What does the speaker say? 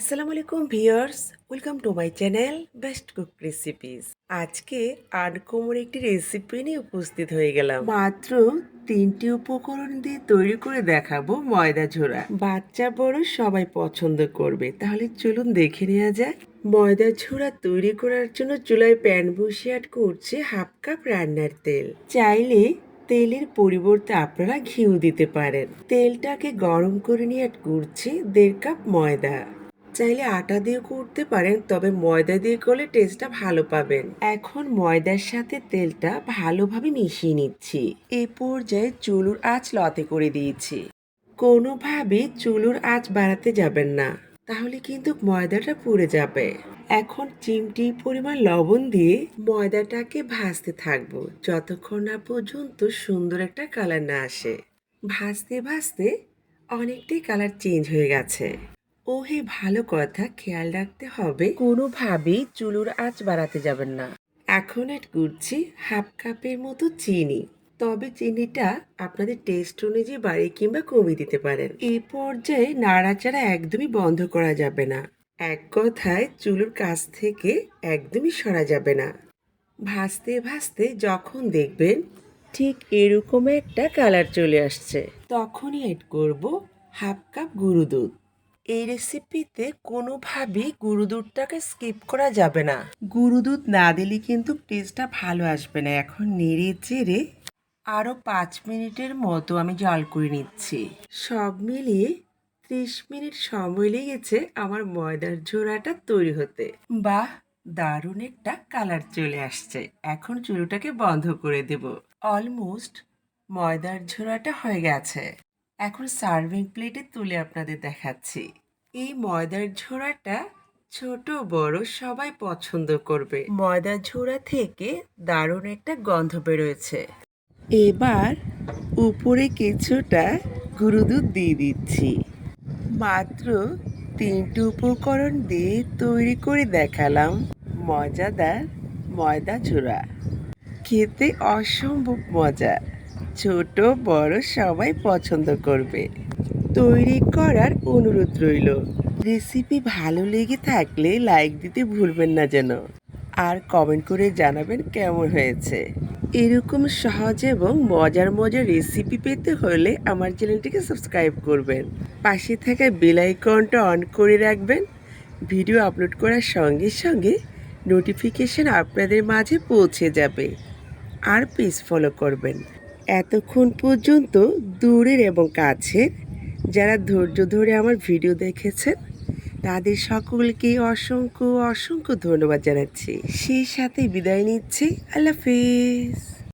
আসসালামু আলাইকুম viewers, welcome to my channel best cook recipes. আজকে আনকমন একটি রেসিপি নিয়ে উপস্থিত হয়ে গেলাম। মাত্র তিনটি উপকরণ দিয়ে তৈরি করে দেখাবো ময়দা ঝোড়া বাচ্চা, বড় সবাই পছন্দ করবে। তাহলে চলুন দেখে নেওয়া যাক। ময়দা ঝোড়া তৈরি করার জন্য চুলায় প্যান বসিয়ে অ্যাড করছে হাফ কাপ রান্নার তেল। চাইলে তেলের পরিবর্তে আপনারা ঘিউ দিতে পারেন। তেলটাকে গরম করে নিয়ে অ্যাড করছি দেড় কাপ ময়দা। চাইলে আটা দিয়ে করতে পারেন, তবে ময়দা দিয়ে করলে টেস্টটা ভালো পাবেন। এখন ময়দার সাথে তেলটা ভালোভাবে মিশিয়ে নিচ্ছি। এ পর্যায়ে চুলুর আঁচ লতে করে দিয়েছি। কোনোভাবে চুলুর আঁচ বাড়াতে যাবেন না, তাহলে কিন্তু ময়দাটা পুড়ে যাবে। এখন চিমটি পরিমাণ লবণ দিয়ে ময়দাটাকে ভাজতে থাকব, যতক্ষণ না পর্যন্ত সুন্দর একটা কালার না আসে। ভাজতে ভাজতে অনেকটাই কালার চেঞ্জ হয়ে গেছে। হে ভালো কথা, খেয়াল রাখতে হবে। কোনোভাবেই চুলুর আঁচ বাড়াতে যাবেন না। এখন এড করছি হাফ কাপের মতো চিনি। তবে চিনিটা আপনাদের টেস্ট অনুযায়ী বাড়িয়ে কিংবা কমিয়ে দিতে পারেন। এই পর্যায়ে নাড়াচাড়া একদমই বন্ধ করা যাবে না। এক কথায়, চুলুর কাছ থেকে একদমই সরা যাবে না। ভাসতে ভাসতে যখন দেখবেন ঠিক এরকম একটা কালার চলে আসছে। তখনই এড করব হাফ কাপ গুঁড়ো দুধ। এই রেসিপিতে কোনোভাবেই গুঁড়ো দুধটাকে স্কিপ করা যাবে না। গুঁড়ো দুধ না দিলে কিন্তু টেস্টটা ভালো আসবে না। এখন নেড়ে চেড়ে আরও পাঁচ মিনিটের মতো আমি জল করে নিচ্ছি। সব মিলিয়ে ত্রিশ মিনিট সময় লেগেছে আমার ময়দার ঝোড়াটা তৈরি হতে। বাহ, দারুণ একটা কালার চলে আসছে। এখন চুলোটাকে বন্ধ করে দেব। অলমোস্ট ময়দার ঝোড়াটা হয়ে গেছে। এখন সার্ভিং প্লেটে তুলে আপনাদের দেখাচ্ছি। এই ময়দার ঝোড়াটা ছোট বড় সবাই পছন্দ করবে। ময়দার ঝোড়া থেকে দারুণ একটা গন্ধ বেরোয়েছে। এবার উপরে কিছুটা গুঁড়ো দুধ দিয়ে দিচ্ছি। মাত্র তিনটি উপকরণ দিয়ে তৈরি করে দেখালাম মজাদার ময়দা ঝোড়া। খেতে অসম্ভব মজা। ছোট বড় সবাই পছন্দ করবে। তৈরি করার অনুরোধ রইল। রেসিপি ভালো লেগে থাকলে লাইক দিতে ভুলবেন না যেন। আর কমেন্ট করে জানাবেন কেমন হয়েছে। এরকম সহজ এবং মজার মজার রেসিপি পেতে হলে আমার চ্যানেলটিকে সাবস্ক্রাইব করবেন। পাশে থাকা বেল আইকনটা অন করে রাখবেন। ভিডিও আপলোড করার সঙ্গে সঙ্গে নোটিফিকেশন আপনাদের মাঝে পৌঁছে যাবে। আর পেজ ফলো করবেন। এতক্ষণ পর্যন্ত দূরের এবং কাছের যারা ধৈর্য ধরে আমার ভিডিও দেখেছেন, তাদের সকলকে অসংখ্য অসংখ্য ধন্যবাদ জানাচ্ছি। সেই সাথে বিদায় নিচ্ছি। আল্লাহ হাফিজ।